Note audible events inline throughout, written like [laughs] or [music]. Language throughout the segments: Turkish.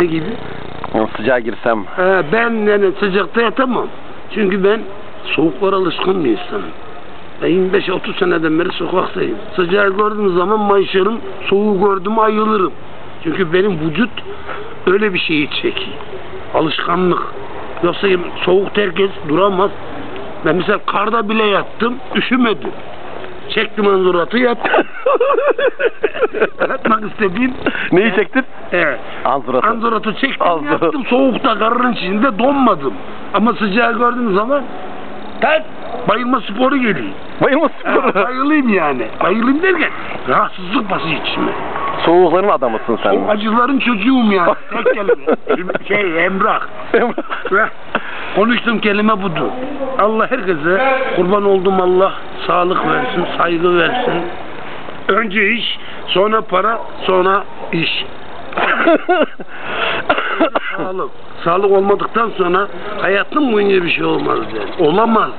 Ne gibi? Yani sıcağa girsem. Ee, ben yani sıcakta yatamam. Çünkü ben soğuklara alışkın bir insanım. Ben 25-30 seneden beri sokaktayım. Sıcağı gördüğüm zaman mayışırım, soğuğu gördüm ayılırım. Çünkü benim vücut öyle bir şeyi çekiyor. Alışkanlık. Yoksa soğukta herkes duramaz. Ben mesela karda bile yattım, üşümedim. Çektim anzuratı yattım. [laughs] Yapmak istediğim... Neyi çektin? Evet. Anzuratı. Anzuratı çektim Anzurat. yattım soğukta karın içinde donmadım. Ama sıcağı gördüğüm zaman tak bayılma sporu geliyor. Bayılma sporu. bayılayım yani. Bayılayım derken rahatsızlık bası içime. Soğukların adamısın sen. O acıların çocuğum yani. [laughs] Tek kelime. Şey Emrah. Ve konuştuğum kelime budur. Allah herkese kurban oldum Allah sağlık versin, saygı versin. Önce iş, sonra para, sonra iş. Sağlık. Sağlık olmadıktan sonra hayatın boyunca bir şey olmaz yani. Olamaz.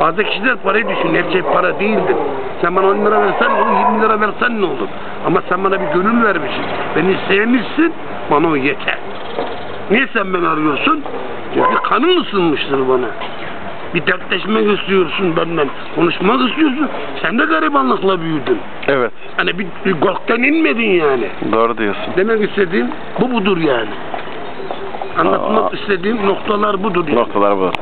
Bazı kişiler parayı düşün. Her şey para değildir. Sen bana 10 lira versen ne olur, 20 lira versen ne olur? Ama sen bana bir gönül vermişsin. Beni sevmişsin, bana o yeter. Niye sen beni arıyorsun? Çünkü kanın ısınmıştır bana. Bir dertleşmek istiyorsun benden. Konuşmak istiyorsun. Sen de garibanlıkla büyüdün. evet. Hani bir, bir gökten inmedin yani. Doğru diyorsun. Demek istediğim bu budur yani. Anlatmak Aa. istediğim noktalar budur yani. Noktalar bu.